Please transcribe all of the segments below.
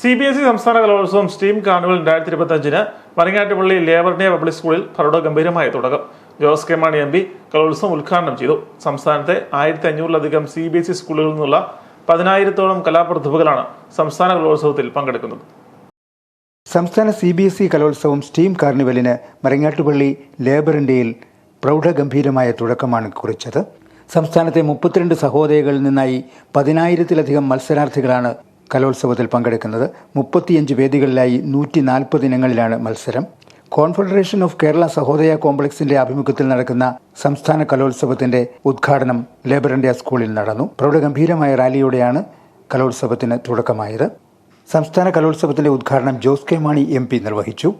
C B S E സംസ്ഥാന കലോത്സവം steam carnival രണ്ടായിരത്തി ഇരുപത്തഞ്ചിന് മരങ്ങാട്ടുപള്ളി ലേബർ ഡേ പബ്ലിക് സ്കൂളിൽ ഭരണ ഗംഭീരമായ തുടക്കം. Jose K Mani M P കലോത്സവം ഉദ്ഘാടനം ചെയ്തു. സംസ്ഥാനത്തെ ആയിരത്തി അഞ്ഞൂറിലധികം സി ബി എസ് ഇ സ്കൂളുകളിൽ നിന്നുള്ള പതിനായിരത്തോളം കലാപ്രതിഭകളാണ് സംസ്ഥാന കലോത്സവത്തിൽ പങ്കെടുക്കുന്നത്. സംസ്ഥാന സി ബി എസ് ഇ കലോത്സവം സ്റ്റീം കാർണിവലിന് മരങ്ങാട്ടുപള്ളി ലേബർ ഇന്ത്യയിൽ പ്രൗഢഗംഭീരമായ തുടക്കമാണ് കുറിച്ചത്. സംസ്ഥാനത്തെ മുപ്പത്തിരണ്ട് സഹോദരികളിൽ നിന്നായി പതിനായിരത്തിലധികം മത്സരാർത്ഥികളാണ് കലോത്സവത്തിൽ പങ്കെടുക്കുന്നത് മുപ്പത്തിയഞ്ച് വേദികളിലായി നൂറ്റി നാൽപ്പത് ഇനങ്ങളിലാണ് മത്സരം. കോൺഫെഡറേഷൻ ഓഫ് കേരള സഹോദയ കോംപ്ലക്സിന്റെ ആഭിമുഖ്യത്തിൽ നടക്കുന്ന സംസ്ഥാന കലോത്സവത്തിന്റെ ഉദ്ഘാടനം ലേബർ ഇന്ത്യ സ്കൂളിൽ നടന്നു. പ്രൗഢ ഗംഭീരമായ റാലിയോടെയാണ് കലോത്സവത്തിന് തുടക്കമായത്. സംസ്ഥാന കലോത്സവത്തിന്റെ ഉദ്ഘാടനം Jose K Mani M P നിർവഹിച്ചു.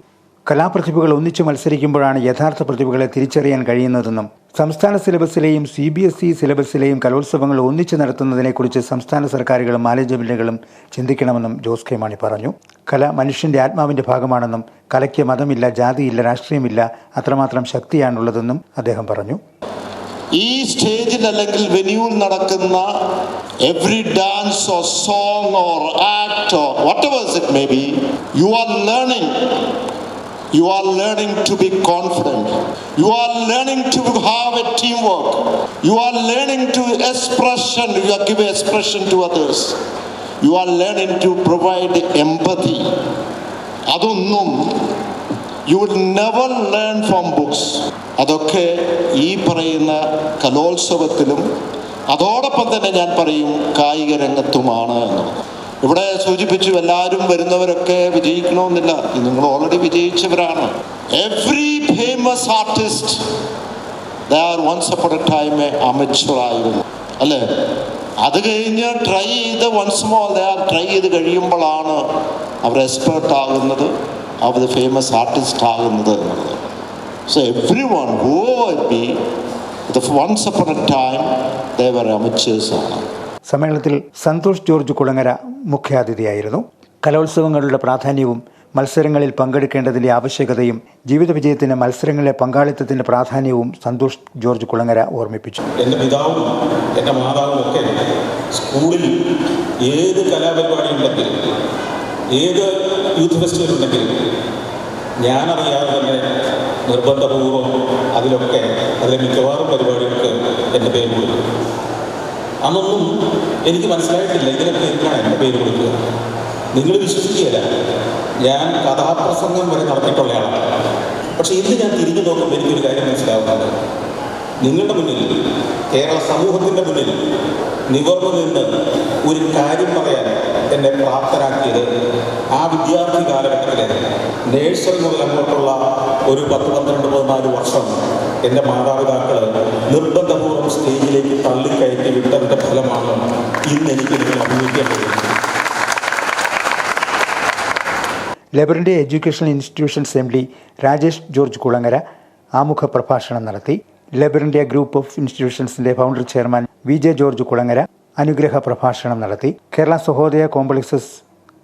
കലാപ്രതിഭകൾ ഒന്നിച്ചു മത്സരിക്കുമ്പോഴാണ് യഥാർത്ഥ പ്രതിഭകളെ തിരിച്ചറിയാൻ കഴിയുന്നതെന്നും സംസ്ഥാന സിലബസിലെയും സി ബി എസ് ഇ സിലബസിലെയും കലോത്സവങ്ങൾ ഒന്നിച്ചു നടത്തുന്നതിനെക്കുറിച്ച് സംസ്ഥാന സർക്കാരുകളും മാനേജ്മെന്റുകളും ചിന്തിക്കണമെന്നും ജോസ് കെ മാണി പറഞ്ഞു. കല മനുഷ്യന്റെ ആത്മാവിന്റെ ഭാഗമാണെന്നും കലയ്ക്ക് മതമില്ല ജാതിയില്ല രാഷ്ട്രീയമില്ല അത്രമാത്രം ശക്തിയാണുള്ളതെന്നും അദ്ദേഹം പറഞ്ഞു. ഈ സ്റ്റേജിൽ അല്ലെങ്കിൽ വെന്യൂവിൽ നടക്കുന്ന every dance or song or act or what it may be you are learning are learning to be confident you are learning to have a team work you are learning to expression you are give expression to others you are learning to provide empathy അതൊന്നും you would never learn from books അതൊക്കെ ഈ പറയുന്ന കലോത്സവത്തിലും അതോടൊപ്പം തന്നെ ഞാൻ പറയും കായിക രംഗത്തുമാണ് ഇവിടെ സൂചിപ്പിച്ചു എല്ലാവരും വരുന്നവരൊക്കെ വിജയിക്കണമെന്നില്ല. നിങ്ങൾ already വിജയിച്ചവരാണ്. Every famous artist they are once upon a time amateur ആയിരുന്നു. അല്ലേ? അത് കഴിഞ്ഞ് ട്രൈ ചെയ്ത് once more they are try ചെയ്ത് കഴിയുമ്പോഴാണ് അവർ എക്സ്പേർട്ട് ആകുന്നത് അവർ ഫേമസ് ആർട്ടിസ്റ്റ് ആകുന്നത് എന്നുള്ളത്. So everyone who be once upon a time they're amateurs ആണ്. സമ്മേളനത്തിൽ സന്തോഷ് ജോർജ് കുളങ്ങര മുഖ്യാതിഥിയായിരുന്നു. കലോത്സവങ്ങളുടെ പ്രാധാന്യവും മത്സരങ്ങളിൽ പങ്കെടുക്കേണ്ടതിന്റെ ആവശ്യകതയും ജീവിത വിജയത്തിന് മത്സരങ്ങളിലെ പങ്കാളിത്തത്തിന്റെ പ്രാധാന്യവും സന്തോഷ് ജോർജ് കുളങ്ങര ഓർമ്മിപ്പിച്ചു. എന്റെ പിതാവും എന്റെ മാതാവും ഒക്കെ സ്കൂളിൽ ഏത് കലാപരിപാടി ഉണ്ടെങ്കിലും ഏത് യൂത്ത് ഫെസ്റ്റിവൽ ഉണ്ടെങ്കിലും ഞാനറിയാതെ തന്നെ നിർബന്ധപൂർവം അതിലൊക്കെ അതിലെ മിക്കവാറും പരിപാടികൾക്ക് എന്റെ പേര് കൊടുക്കും. അന്നൊന്നും എനിക്ക് മനസ്സിലായിട്ടില്ല ഇതിനൊക്കെ എന്തിനാണ് എന്റെ പേര് കൊടുക്കുക. നിങ്ങൾ വിശ്വസിക്കുകയില്ല. ഞാൻ കഥാപ്രസംഗം വരെ നടത്തിയിട്ടുള്ളയാളാണ് പക്ഷേ ഇന്ന് ഞാൻ തിരിഞ്ഞു നോക്കുമ്പോൾ എനിക്കൊരു കാര്യം മനസ്സിലാവുന്നുണ്ട്. നിങ്ങളുടെ മുന്നിൽ കേരള സമൂഹത്തിന്റെ മുന്നിൽ നിവർന്നു നിന്ന് ഒരു കാര്യം പറയാൻ എന്നെ പ്രാപ്തരാക്കിയത് ആ വിദ്യാർത്ഥി കാലഘട്ടത്തിലെ നേഴ്സറി മുതൽ അങ്ങോട്ടുള്ള ഒരു പത്ത് പന്ത്രണ്ട് പതിനാല് വർഷം എന്റെ മാതാപിതാക്കൾ നിർബന്ധപൂർവം സ്റ്റേജിലേക്ക് തള്ളിക്കയറ്റി വിട്ടതിന്റെ ഫലമാണ് ഇന്ന് എനിക്ക് നിങ്ങൾ അഭിനയിക്കാൻ കഴിയുന്നത്. ലേബറിന്റെ educational institutions M D Rajesh George Kulangara ആമുഖ പ്രഭാഷണം നടത്തി Labour group of ഇൻസ്റ്റിറ്റ്യൂഷൻസിന്റെ founder chairman V J George Kulangara അനുഗ്രഹ പ്രഭാഷണം നടത്തി Kerala Sahodaya complexes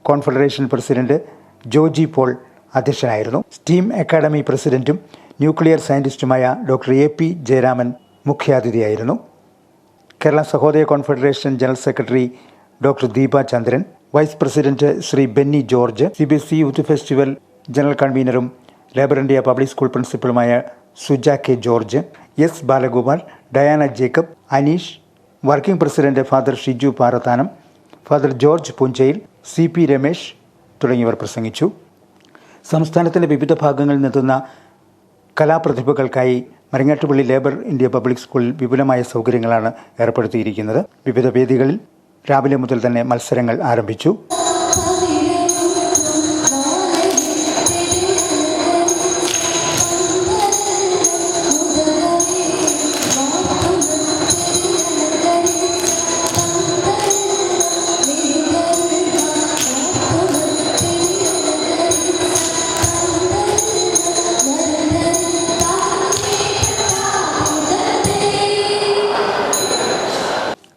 confederation president Joji Paul അധ്യക്ഷനായിരുന്നു. സ്റ്റീം അക്കാദമി പ്രസിഡന്റും ന്യൂക്ലിയർ സയന്റിസ്റ്റുമായ doctor A P Jayaraman മുഖ്യാതിഥിയായിരുന്നു. Kerala Sahodaya confederation general secretary doctor Deepa Chandran vice president Shri Benny George C B S youth festival general കൺവീനറും Labour India public school പ്രിൻസിപ്പളുമായ Suja K George S Balagopal Diana Jacob Aneesh working president father Shiju Parathanam father George Punchayil C P Ramesh തുടങ്ങിയവർ പ്രസംഗിച്ചു. സംസ്ഥാനത്തിന്റെ വിവിധ ഭാഗങ്ങളിൽ നിന്നെത്തുന്ന കലാപ്രതിഭകൾക്കായി Marangattupally labour India public സ്കൂളിൽ വിപുലമായ സൗകര്യങ്ങളാണ് ഏർപ്പെടുത്തിയിരിക്കുന്നത്. വിവിധ വേദികളിൽ രാവിലെ മുതൽ തന്നെ മത്സരങ്ങൾ ആരംഭിച്ചു.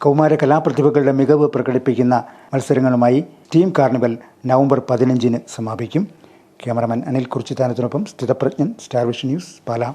കൗമാര കലാപ്രതിഭകളുടെ മികവ് പ്രകടിപ്പിക്കുന്ന മത്സരങ്ങളുമായി ടീം കാർണിവൽ നവംബർ പതിനഞ്ചിന് സമാപിക്കും. Cameraman Anil കുറിച്ചിത്താനത്തിനൊപ്പം Sthithaprajnan star vision news Pala.